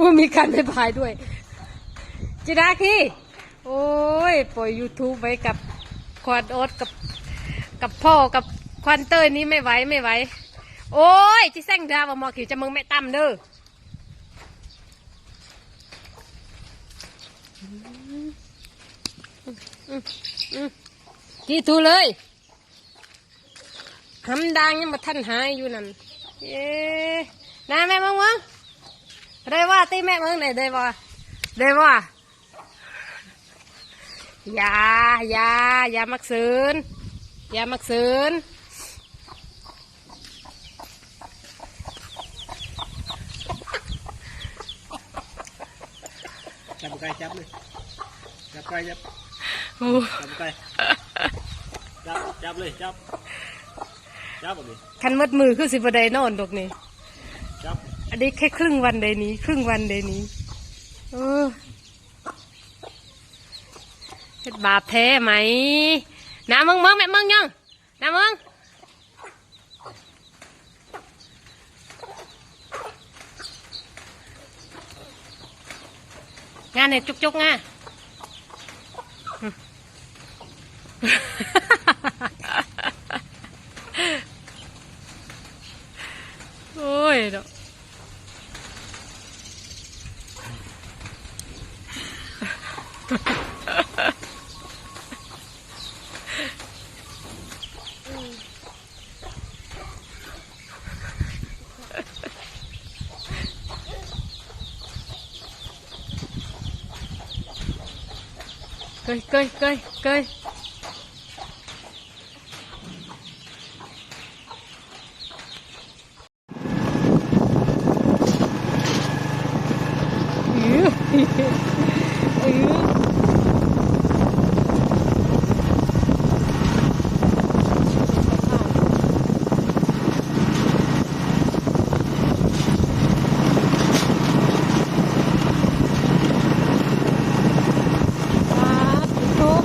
ว่ามีการไปพายด้วยจิดาคีโอ้ยปล่อย YouTube ไว้กับควานโอ๊ตกับกับพ่อกับควันเตอร์นี้ไม่ไหวไม่ไหวโอ้ยจิแซงดาวมอขิวจะมึงแม่ตั้มเด้อกี่ทูเลยหำดังยังมาท่านหายอยู่นั่นเย้นาแม่มึงมึง ได้ว่าตีแม่มึงไหนได้ว่าได้ว่าอย่าอย่าอย่ามักซื้นอย่ามักซื้นจับไก่จับเลยจับไก่จับโอ้จับไก่จับจับเลยจับจับแบบนี้คันมัดมือคือสิบไดนอนดอกนี่จับ อันนี้แค่ครึ่งวันเดยวนี้ ครึ่งวันเดยวนี้เออเฮ็ดบาปแท้ไหมน้ามึงมึงแม่มึงยังน้ามึงงานเนี่ยจุกจุกงาโอ้ยเนาะ เกยเกยเกยเกยอื้ออื้อครับทุก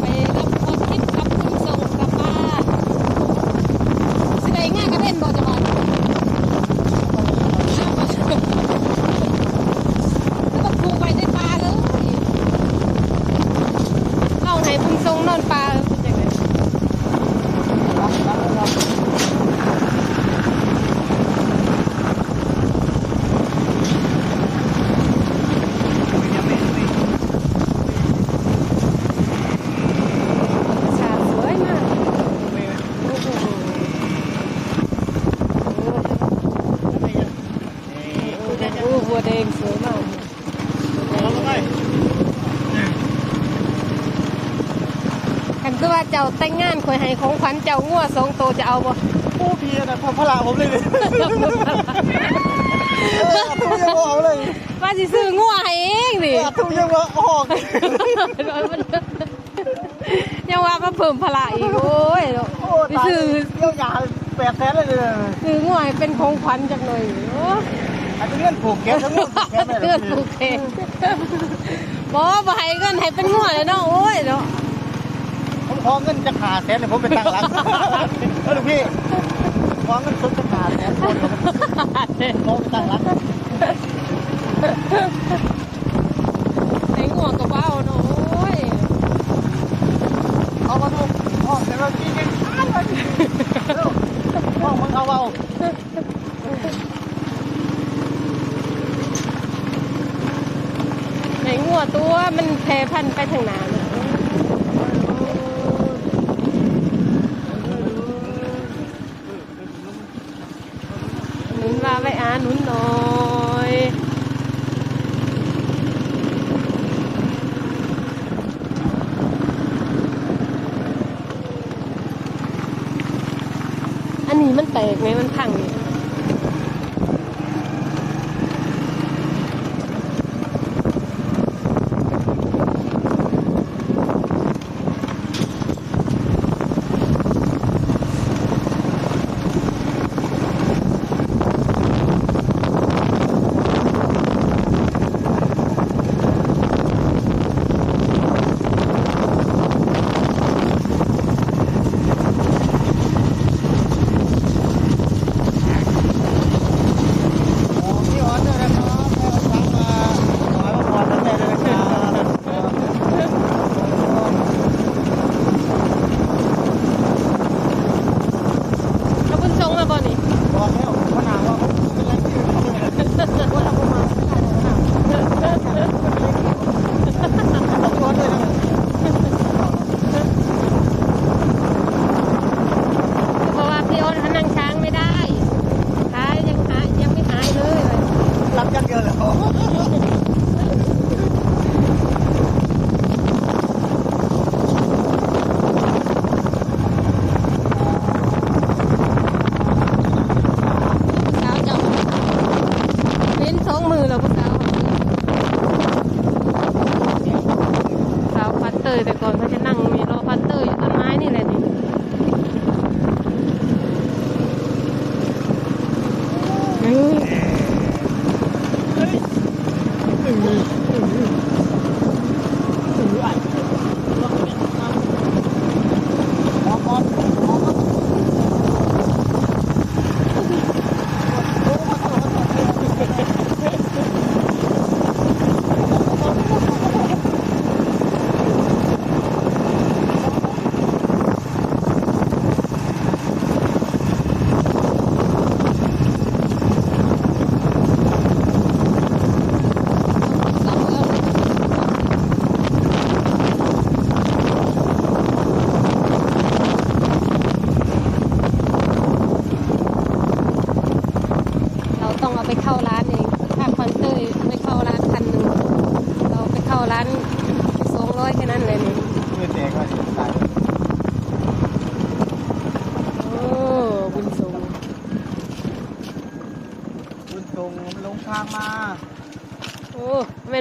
ไปรับคนทิพย์กับคุณส่งกลับบ้านสิได้ง่ายกับเล่นบอจะบอลแล้วก็ผูกไว้ในปลาเลยเอาให้บุญทรงนอนปลาเป็นยังไงชาสวยมากโอ้โหโอ้โหบัวแดงสวยมาก เอาไป คันคือว่าเจ้า แต่งงานคอยให้ของขวัญเจ้างัวสองตัวจะเอาบ่โอ้พี่นะพพละผมเลยเลยทุ่ยังออกเลยว่าสิซื้องัวให้เองนี่ทุ่ยังว่าออกยังว่ามาเพิ่มพละอีกโอ้ยเนาะโอ้ไปตายซื้อเที่ยวยาแปดแสนเลยเลยซื้องัวให้เป็นของขวัญจักหน่อยโอ้อันนี้เงื่อนผูกแก๊สทั้งหมดแก๊สเลยเกิดผูกแขนบ่บ่ให้เงินให้เป็นงัวเลยเนาะโอ้ยเนาะ ผมขอเงินจะขาแสนเลยผมไปตั้งหลังเออพี่ขอเงินสดจะขาแสนคนผมไปตั้งหลังให้งัวก็บ่เอาเนาะโอ้ยเอามาดูห้องแต่ว่าพี่ยังอ้าวเลยห้องมึงเอาเอาให้งัวตัวมันแพร่พันธุ์ไปทางหน้าเนาะหนุนว่าไว้ อาหนุนหน่อยอันนี้มันแตกไหมมันพังเนี่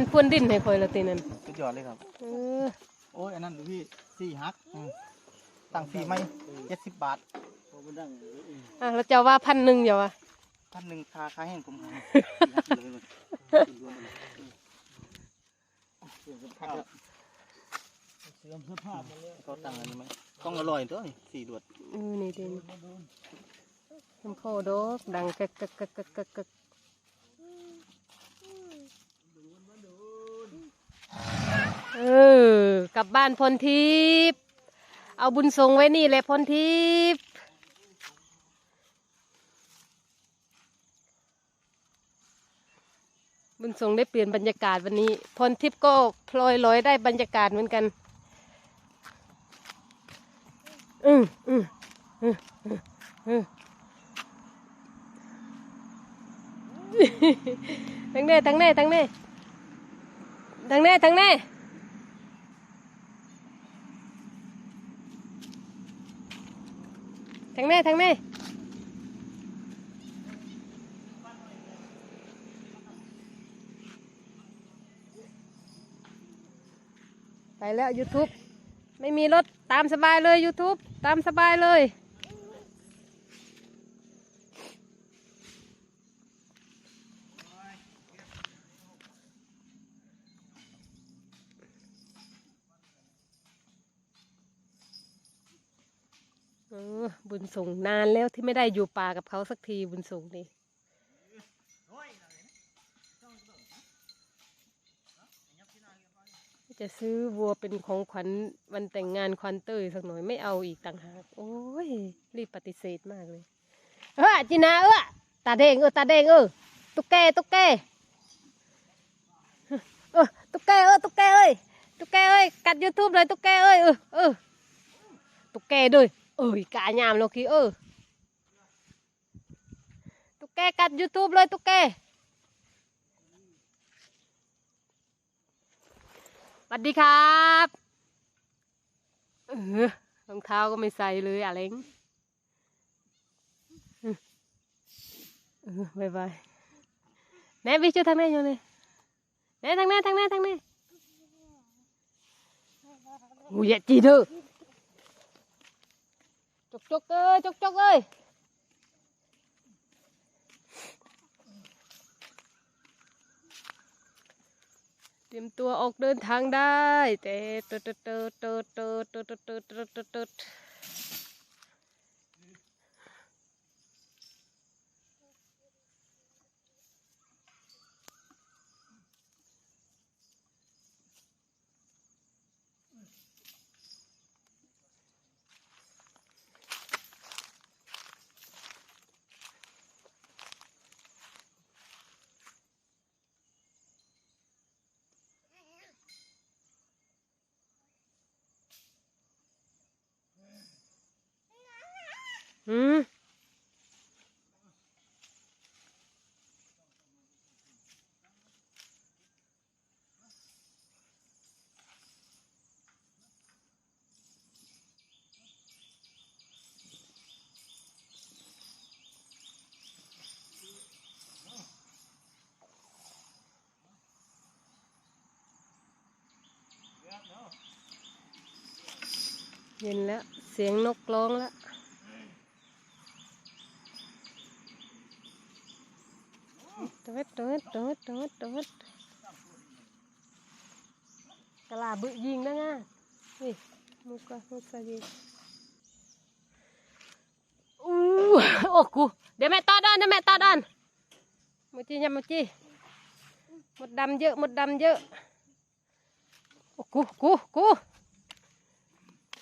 นพ่นดินให้คอยละตีนั่นสุดยอดเลยครับเออโอ้ยอันนั้นดูพี่สี่ฮักอืมตั้งสี่ไม่เจ็ดสิบบาทอะแล้วเจ้าว่าพันหนึ่งเดี๋ยววะพันหนึ่งคาคาแห้งผมให้สี่ฮักเลยมันพักแล้วเสื่อมสภาพมาเลยเขาตั้งอันนี้ไหมต้องอร่อยตัวนี่สี่ดวด เออนี่ดิน้ำโพดอกดังกึกกึกกึกกึกกึกกึก เออกลับบ้านพลทิพย์เอาบุญทรงไว้นี่เลยพลทิพย์บุญทรงได้เปลี่ยนบรรยากาศวันนี้พลทิพย์ก็พลอยลอยได้บรรยากาศเหมือนกัน อืมอืมอืมอืมอืมทั้งเน่ทั้งเน่ทั้งเน่ทั้งเน่ทั้งเน่ ทั้งแม่ทั้งแม่ไปแล้ว YouTube ไม่มีรถตามสบายเลย YouTube ตามสบายเลย เออ บุญส่งนานแล้วที่ไม่ได้อยู่ป่ากับเขาสักทีบุญส่งนี่จะซื้อวัวเป็นของขวัญวันแต่งงานควันเตยสักหน่อยไม่เอาอีกต่างหาก โอ้ย รีบปฏิเสธมากเลย เออจินาเออตาแดงเออตาแดงเออตุ๊กแกตุ๊กแกเออตุ๊กแกเออตุ๊กแกเอ้ยตุ๊กแกเอ้ยกัดยูทูบเลยตุ๊กแกเอ้ยเออเออตุ๊กแกด้วย ơi cả nhàm nó kì ơ tụi kê คัด youtube lên tụi kê สวัสดีครับรองเท้าก็ไม่ใส่เลยอะเล้งบายบายแม่วิชูทางไหนอยู่เลยแม่ทางแม่ทางแม่ทางไหนหูยจีเด้อ จกจกเอ้ยจกจกเอ้ยเตรียมตัวออกเดินทางได้แต่เติร์ดเติร์ดเติ เย็นแล้ว เสียงนกร้องแล้ว ตูดตูดตูดตูดตูดกลาบึยิงนะง่ะนี่มุกมุกซาบีอู้โอ้กูเดี๋ยวแม่ตอดอนเดี๋ยวแม่ตอดอนมุจียำมุจีมุดดำเยอะมุดดำเยอะโอ้กูกูกู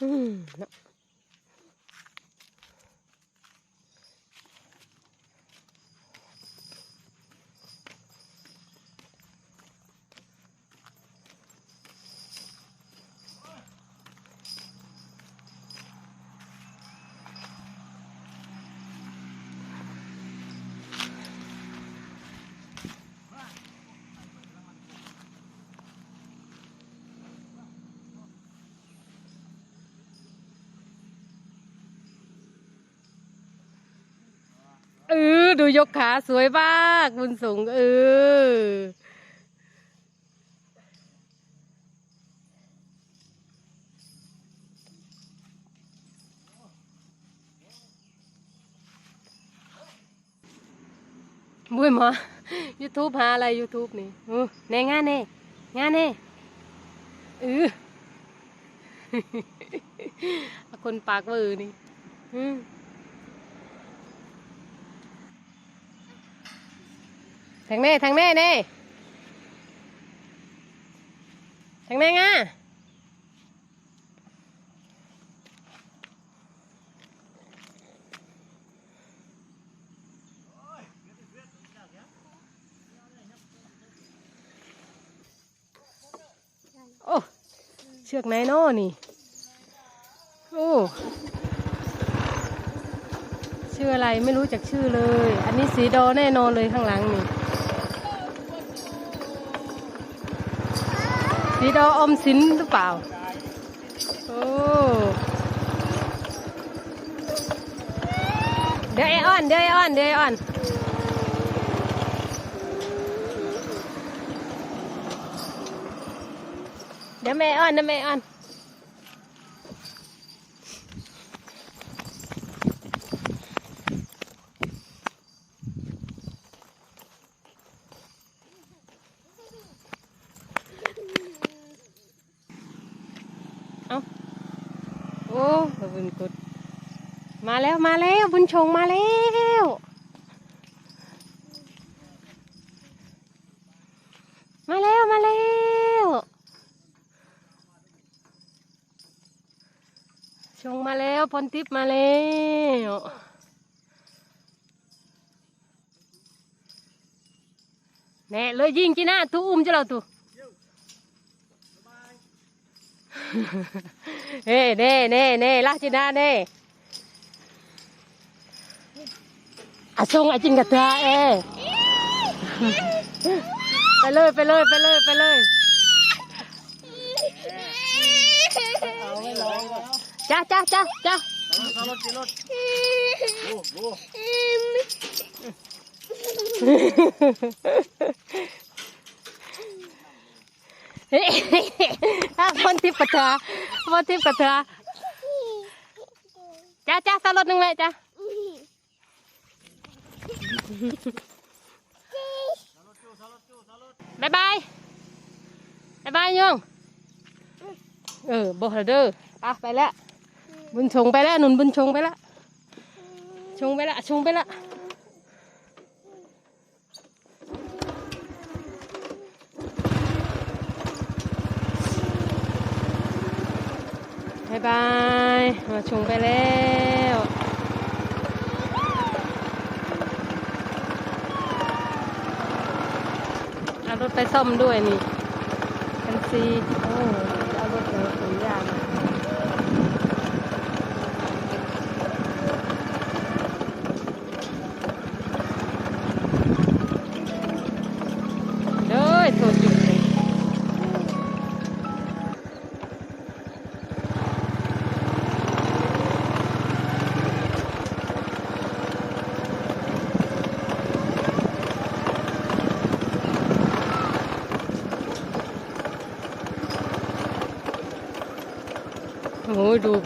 อืม ดูยกขาสวยมากบุญสูงเออบุ้ยหมอ YouTube หาอะไร YouTube นี่เออแน่งานแน่งานแน่เออคนปากเวอร์นี่อืม ทางแน่ทางแน่แน่ทางแน่ง่าโอ้ เชือกไหนโน่นี่ โอ้ ชื่ออะไรไม่รู้จักชื่อเลย อันนี้สีดอแน่นอนเลยข้างหลังนี่ สีดออมสินหรือเปล่า โอ้เดี๋ยวไอออนเดี๋ยวไอออนเดี๋ยวไอออนเดี๋ยวแม่ออนเดี๋ยวแม่ออน เอาโอ้บุญกุดมา แล้วมาแล้วบุญชงมาแล้วมาแล้วมาแล้วชงมาแล้วพรทิพย์มาแล้วแน่เลยยิงจีน่าตูอุ้มจะเราตูเฮ้เน่เน่เน่ลาจินาเน่ อาชงอาจินกับเธอเอไปเลยไปเลยไปเลยไปเลยเอาไม่ร้องแล้วจ้าจ้าจ้าจ้าเอารถกินรถโอ้โหเฮ้ถ้าพ่นทิพย์กับเธอพ่นทิพย์กับเธอจ้าจ้าสลดหนึ่งแม่จ้าบายบา ยบายบายยงเออบอกเด้อไปไปแล้วบุญชงไปแล้วหนุนบุญชงไปแล้วชงไปละชงไปละบายบายมาชงไปแล้วเอารถ ไปซ่อมด้วยนี่กันซีโอ้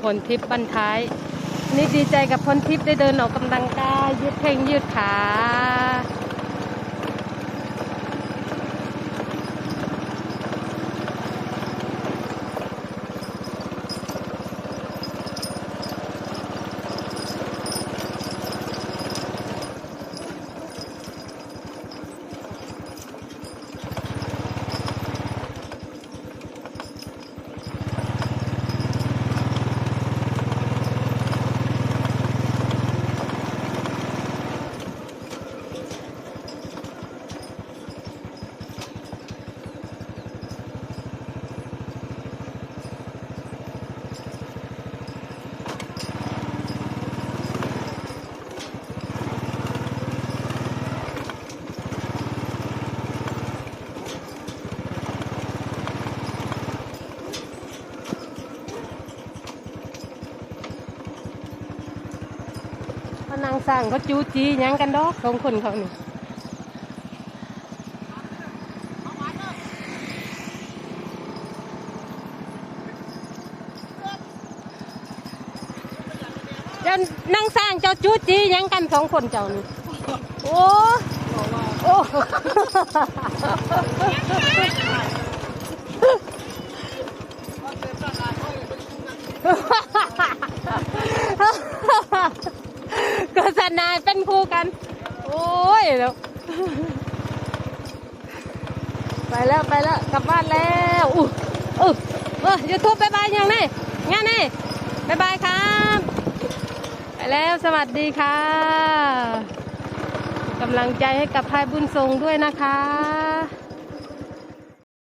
พลทิพย์บันท้าย นี่ดีใจกับพลทิพย์ได้เดินออกกำลังกายยืดแข้งยืดขา โสร้างเขาจูจีหยังกันดอกสองคนเขานี่เจ้านั่งสร้างเจ้าจูจีหยังกันสองคนเจ้านี่โอ้โอ้ ก็สนายเป็นคู่กัน โอ้ยแล้วไปแล้วไปแล้วกลับบ้านแล้วอู้อู้เออยูทูบบายบายยังไงงานนี่บายบายครับ ไปแล้วสวัสดีค่ะกำลังใจให้กับพายบุญทรงด้วยนะคะ